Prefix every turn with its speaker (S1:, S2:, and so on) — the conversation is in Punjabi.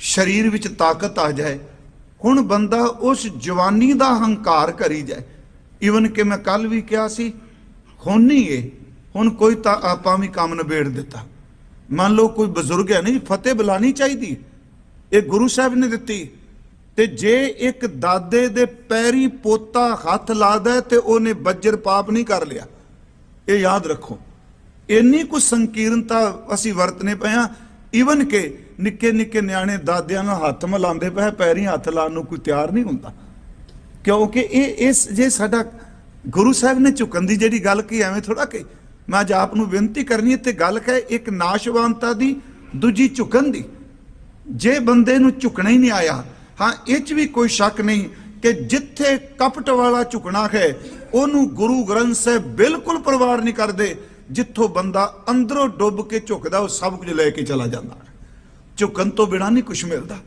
S1: ਸਰੀਰ ਵਿੱਚ ਤਾਕਤ ਆ ਜਾਏ, ਹੁਣ ਬੰਦਾ ਉਸ ਜਵਾਨੀ ਦਾ ਹੰਕਾਰ ਕਰੀ ਜਾਏ। ਈਵਨ ਕਿ ਮੈਂ ਕੱਲ ਵੀ ਕਿਹਾ ਸੀ, ਹੁਣ ਨਹੀਂ ਇਹ, ਹੁਣ ਕੋਈ ਤਾਂ ਆਪਾਂ ਵੀ ਕੰਮ ਨਿਬੇੜ ਦਿੱਤਾ। ਮੰਨ ਲਓ ਕੋਈ ਬਜ਼ੁਰਗ ਹੈ, ਨਹੀਂ, ਫਤਿਹ ਬੁਲਾਣੀ ਚਾਹੀਦੀ ਇਹ ਗੁਰੂ ਸਾਹਿਬ ਨੇ ਦਿੱਤੀ। ਤੇ ਜੇ ਇੱਕ ਦਾਦੇ ਦੇ ਪੈਰੀ ਪੋਤਾ ਹੱਥ ਲਾਦਾ ਹੈ ਤੇ ਉਹਨੇ ਬੱਜਰ ਪਾਪ ਨਹੀਂ ਕਰ ਲਿਆ, ਇਹ ਯਾਦ ਰੱਖੋ। ਇੰਨੀ ਕੁ ਸੰਕੀਰਨਤਾ ਅਸੀਂ ਵਰਤਨੇ ਪਏ ਆ ਈਵਨ ਕਿ ਨਿੱਕੇ ਨਿੱਕੇ ਨਿਆਣੇ ਦਾਦਿਆਂ ਨਾਲ ਹੱਥ ਮਿਲਾਉਂਦੇ ਪਏ, ਪੈਰੀ ਹੱਥ ਲਾਉਣ ਨੂੰ ਕੋਈ ਤਿਆਰ ਨਹੀਂ ਹੁੰਦਾ। ਕਿਉਂਕਿ ਇਹ, ਇਸ ਜੇ ਸਾਡਾ ਗੁਰੂ ਸਾਹਿਬ ਨੇ ਝੁਕਣ ਦੀ ਜਿਹੜੀ ਗੱਲ ਕੀ ਐਵੇਂ ਥੋੜਾ ਕਿ ਮੈਂ ਅੱਜ ਆਪ ਨੂੰ ਬੇਨਤੀ ਕਰਨੀ ਹੈ, ਤੇ ਗੱਲ ਕਹੇ ਇੱਕ ਨਾਸ਼ਵਾਨਤਾ ਦੀ, ਦੂਜੀ ਝੁਕਣ ਦੀ। ਜੇ ਬੰਦੇ ਨੂੰ ਝੁਕਣਾ ਹੀ ਨਹੀਂ ਆਇਆ, ਹਾਂ, ਇਹ 'ਚ ਵੀ ਕੋਈ ਸ਼ੱਕ ਨਹੀਂ ਕਿ ਜਿੱਥੇ ਕਪਟ ਵਾਲਾ ਝੁਕਣਾ ਹੈ, ਉਹਨੂੰ ਗੁਰੂ ਗ੍ਰੰਥ ਸਾਹਿਬ ਬਿਲਕੁਲ ਪਰਵਾਰ ਨਹੀਂ ਕਰਦੇ ਜਿੱਥੋਂ ਬੰਦਾ ਅੰਦਰੋਂ ਡੁੱਬ ਕੇ ਝੁਕਦਾ, ਉਹ ਸਭ ਕੁਝ ਲੈ ਕੇ ਚਲਾ ਜਾਂਦਾ। ਝੁਕਣ ਤੋਂ ਬਿਨਾ ਨਹੀਂ ਕੁਝ ਮਿਲਦਾ।